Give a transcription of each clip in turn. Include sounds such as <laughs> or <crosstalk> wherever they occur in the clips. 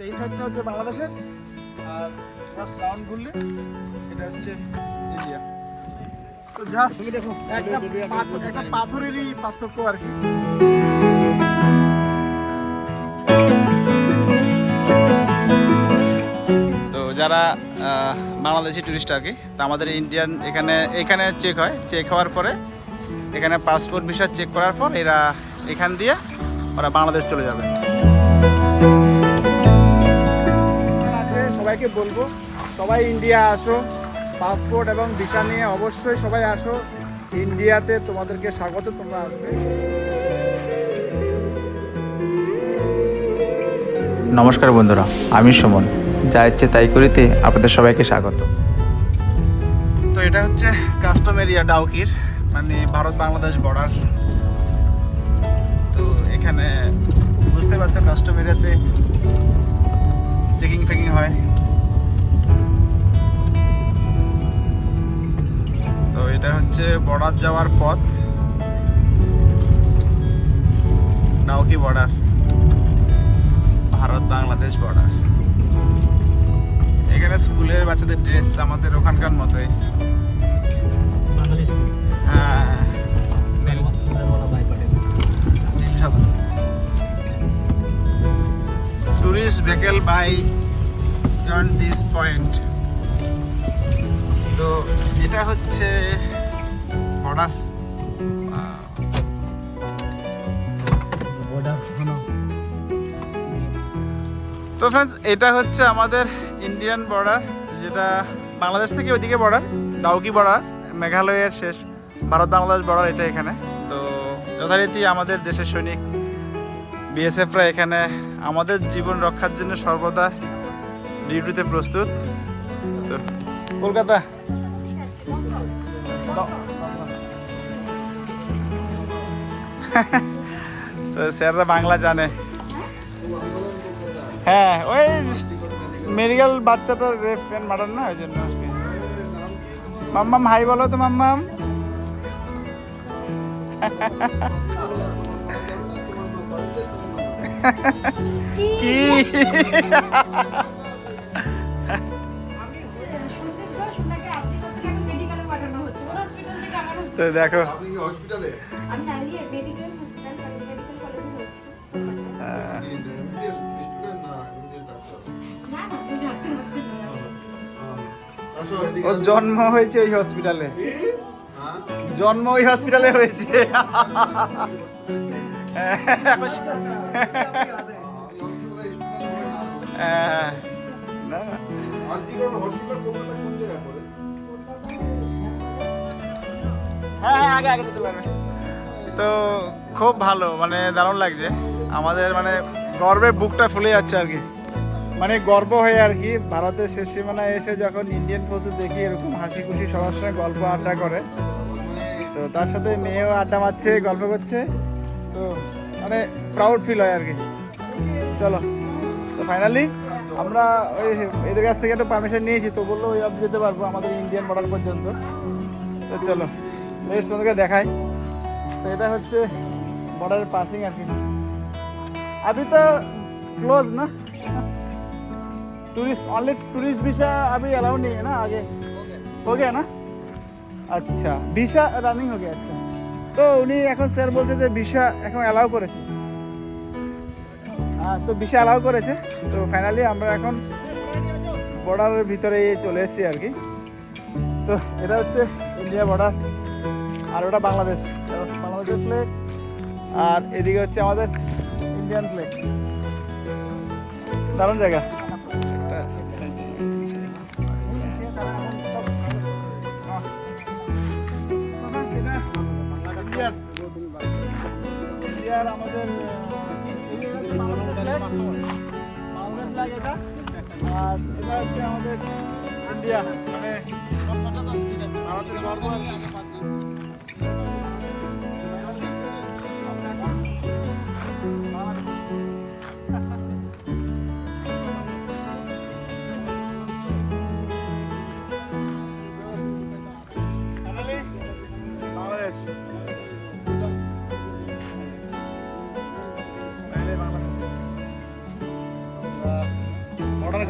তো এই সাইডটা হচ্ছে বাংলাদেশের আর জাস্ট রাউন্ড ঘুরলে এটা হচ্ছে ইন্ডিয়া তো জাস্ট দেখো একটা একটা পাথরেরই পার্থক্য আর কি। তো যারা বাংলাদেশি টুরিস্ট আর কি তো আমাদের ইন্ডিয়ান এখানে এখানে চেক হয়। চেক হওয়ার পরে এখানে পাসপোর্ট ভিসা চেক করার পর এরা এখান দিয়ে ওরা বাংলাদেশ চলে যাবে। সবাইকে বলব সবাই ইন্ডিয়া আসো পাসপোর্ট এবং ভিসা নিয়ে অবশ্যই সবাই আসো। ইন্ডিয়াতে তোমাদেরকে স্বাগত তোমরা আসবে। নমস্কার বন্ধুরা আমি সুমন। যা ইচ্ছে তাই করিতে আপনাদের সবাইকে স্বাগত। তো এটা হচ্ছে কাস্টম এরিয়া ডাউকির মানে ভারত বাংলাদেশ বর্ডার তো এখানে বুঝতে পারছ কাস্টম এরিয়াতে চেকিং ফেকিং হয়। এটা হচ্ছে বর্ডার যাওয়ার পথ। ডাউকি বর্ডার? ভারত বাংলাদেশ বর্ডার। এখানে স্কুলের বাচ্চাদের ড্রেস আমাদের ওখানকার মতোই। হ্যাঁ নীল নীল সাদা টুরিস্ট ভেহিকল বাই এটা হচ্ছে বর্ডার তো ফ্রেন্ডস এটা হচ্ছে আমাদের ইন্ডিয়ান বর্ডার যেটা বাংলাদেশ থেকে ওইদিকে বর্ডার ডাউকি বর্ডার মেঘালয়ের শেষ ভারত বাংলাদেশ বর্ডার এটা এখানে। তো যথারীতি আমাদের দেশের সৈনিক বিএসএফরা এখানে আমাদের জীবন রক্ষার জন্য সর্বদা ডিউটিতে প্রস্তুত। তো কলকাতা। তো স্যাররা বাংলা জানে। হ্যাঁ ওই মেডিকেল বাচ্চাটার রেপ প্যান মারার না ওই জন্য মাম্মাম হাই বলো তো মাম্মাম। কি? আসো এদিকে ওর জন্ম হয়েছে ওই হসপিটালে হ্যাঁ জন্ম ওই হসপিটালে হয়েছে হ্যাঁ, না, না। আগে আগে যেতে পারবে। তো খুব ভালো মানে দারুণ লাগছে। আমাদের মানে গর্বের বুকটা ফুলে যাচ্ছে আর কি। মানে গর্ব হয়ে আর কি ভারতের শেষ সীমানায় এসে যখন ইন্ডিয়ান ফৌজে দেখি এরকম হাসি খুশি সবার সঙ্গে গল্প আড্ডা করে তো তার সাথে মেয়েও আড্ডা মারছে গল্প করছে তো মানে প্রাউড ফিল হয় আর কি। চলো তো ফাইনালি আমরা ওই এদের কাছ থেকে একটা পারমিশন নিয়েছি তো বলল ওই অব যেতে পারব আমাদের ইন্ডিয়ান বর্ডার পর্যন্ত। তো চলো। বেশ তোমাদেরকে দেখাই তো এটা হচ্ছে বর্ডারের পাসিং আর কি अभी तो क्लोज ना टूरिस्ट ओनली टूरिस्ट वीसा अभी अलाउ नहीं है ना आगे हो गया না আচ্ছা ভিসা রানিং হয়ে গেছে তো উনি এখন স্যার বলছে যে ভিসা এখন অ্যালাউ করেছে হ্যাঁ তো ভিসা অ্যালাউ করেছে তো ফাইনালি আমরা এখন বর্ডারের ভিতরে চলে এসেছি আর কি তো এটা হচ্ছে ইন্ডিয়া বর্ডার আর ওটা বাংলাদেশ। বাংলাদেশের ফ্লেগ আর এদিকে হচ্ছে আমাদের ইন্ডিয়ান ফ্লেগ দারুণ জায়গা। ইন্ডিয়ার আমাদের আর এটা হচ্ছে আমাদের ইন্ডিয়া মানে ভারতের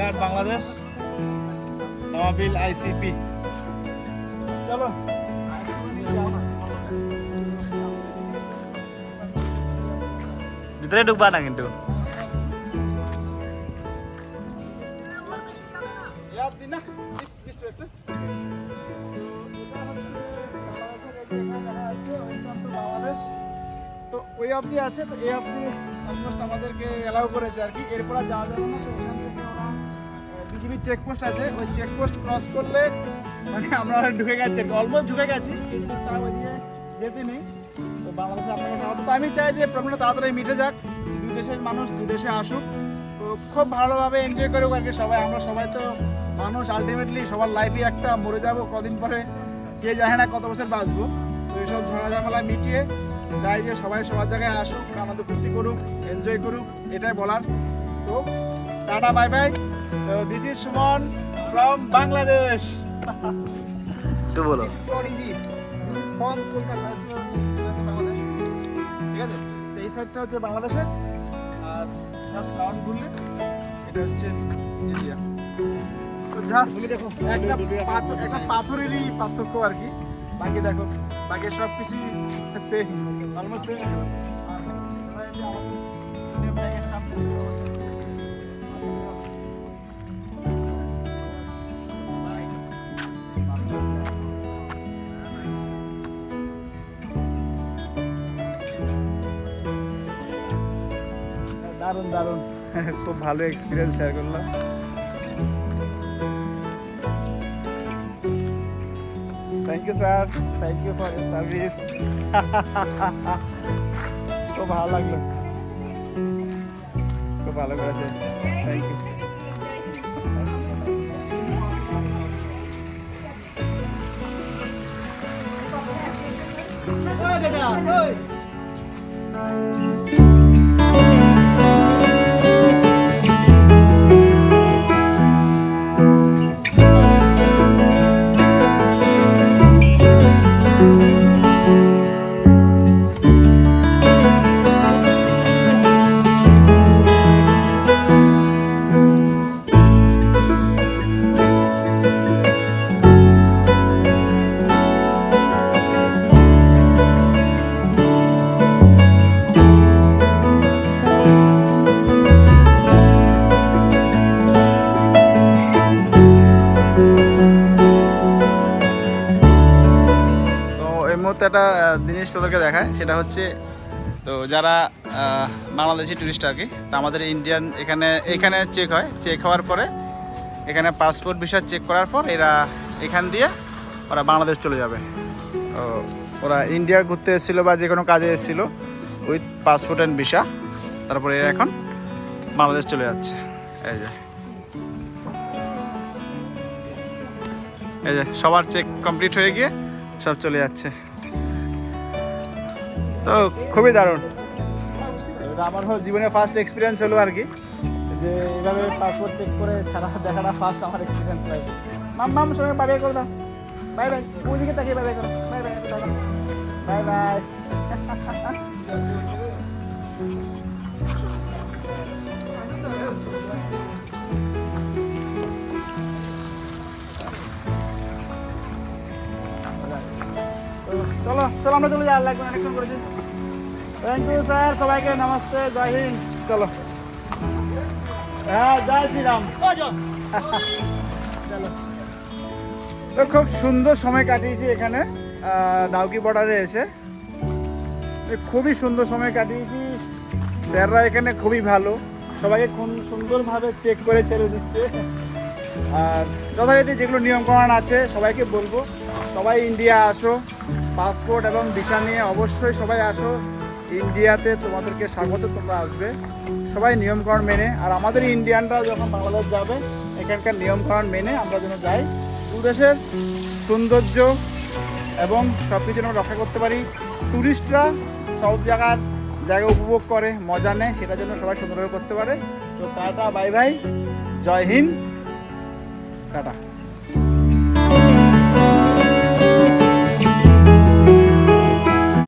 ব্যাংকার বাংলাদেশ নবাবিল আইসিপি। চলো। ভিতরে ঢুকবা না কিন্তু। তো ওই অবধি আছে তো এই অবধি অলমোস্ট আমাদেরকে অ্যালাউ করেছে আর কি। এরপরে যাওয়া যাবে না তো বিজিবি চেকপোস্ট আছে। ওই চেকপোস্ট ক্রস করলে মানে আমরা ঢুকে গেছি অলমোস্ট ঢুকে গেছি, কিন্তু ওইদিকে যেতে নেই। তো বাংলাদেশে আপনাকে। তো আমি চাই যে প্রবলেমটা তাড়াতাড়ি মিটে যাক। দুই দেশের মানুষ দুই দেশে আসুক। তো খুব ভালোভাবে এনজয় করুক আর কি সবাই। আমরা সবাই তো মানুষ। আলটিমেটলি সবার লাইফে একটা। মরে যাব, কদিন পরে কে জানে না কত বছর বাঁচবো। তো এইসব ঝগড়া ঝামেলা মিটিয়ে চাই যে সবাই সবার জায়গায় আসুক, আনন্দ ফুর্তি করুক এনজয় করুক, এটাই বলার। তো টাটা বাই বাই তো this is Suman from Bangladesh একটু বলো। This is Origin this is from Kolkata Bangladesh ঠিক আছে? তো এই সাইডটা হচ্ছে বাংলাদেশের আর জাস্ট রাউন্ড ঘুরলে এটা হচ্ছে ইন্ডিয়া তো জাস্ট দেখো একটা পাথর একটা পাথরেরই পার্থক্য আর কি। বাকি দেখো বাকি সব কিছু সেম অলমোস্ট সেম দারুণ দারুণ। <laughs> খুব ভালো এক্সপিরিয়েন্স শেয়ার করলাম। Thank you sir thank you for your service খুব ভালো লাগল। খুব ভালো করেছে। থ্যাংক ইউ তো একটা জিনিস তোদেরকে দেখায় সেটা হচ্ছে, তো যারা বাংলাদেশি টুরিস্ট আর কি, তো আমাদের ইন্ডিয়ান এখানে এখানে চেক হয়। চেক হওয়ার পরে, এখানে পাসপোর্ট ভিসা চেক করার পর এরা এখান দিয়ে ওরা বাংলাদেশ চলে যাবে। তো ওরা ইন্ডিয়া ঘুরতে এসেছিল বা যে কোনো কাজে এসেছিল উইথ পাসপোর্ট অ্যান্ড ভিসা তারপরে এরা এখন বাংলাদেশ চলে যাচ্ছে। এই যে। এই যে, সবার চেক কমপ্লিট হয়ে গিয়ে সব চলে যাচ্ছে। তো খুবই দারুণ। আমার জীবনে ফার্স্ট এক্সপিরিয়েন্স হলো আর কি। যে এভাবে পাসপোর্ট চেক করে ছাড়া দেখাটা ফার্স্ট আমার এক্সপিরিয়েন্স লাগে মাম মাম সঙ্গে বাই করে দাও। বাই বাই ওইদিকে তাকিয়ে বাই বাই করো। বাই বাই বাই বাই চলো, আমরা চলে যাওয়ার লাগবে অনেকক্ষণ করেছি থ্যাংক ইউ স্যার সবাইকে নমস্তে, জয় হিন্দ। চলো। হ্যাঁ জয় শ্রীরাম। চলো। তো খুব সুন্দর সময় কাটিয়েছি এখানে ডাউকি বর্ডারে এসে। খুবই সুন্দর সময় কাটিয়েছি। স্যাররা এখানে খুবই ভালো। সবাইকে খুব সুন্দরভাবে চেক করে ছেড়ে দিচ্ছে। আর যথারীতি যেগুলো নিয়মকানুন আছে, সবাইকে বলব। সবাই ইন্ডিয়া আসো। পাসপোর্ট এবং ভিসা নিয়ে অবশ্যই সবাই আসো। ইন্ডিয়াতে তোমাদেরকে স্বাগত, তোমরা আসবে। সবাই নিয়মকানুন মেনে। আর আমাদের ইন্ডিয়ানরা যখন বাংলাদেশ যাবে, এখানকার নিয়মকানুন মেনে আমরা যেন যাই। দেশের সৌন্দর্য এবং সব কিছু যেন রক্ষা করতে পারি। ট্যুরিস্টরা সব জায়গার জায়গা উপভোগ করে, মজা নেয়, সেটা যেন সবাই সুন্দরভাবে করতে পারে। তো ta-ta bye bye Jai Hind. Ta-ta.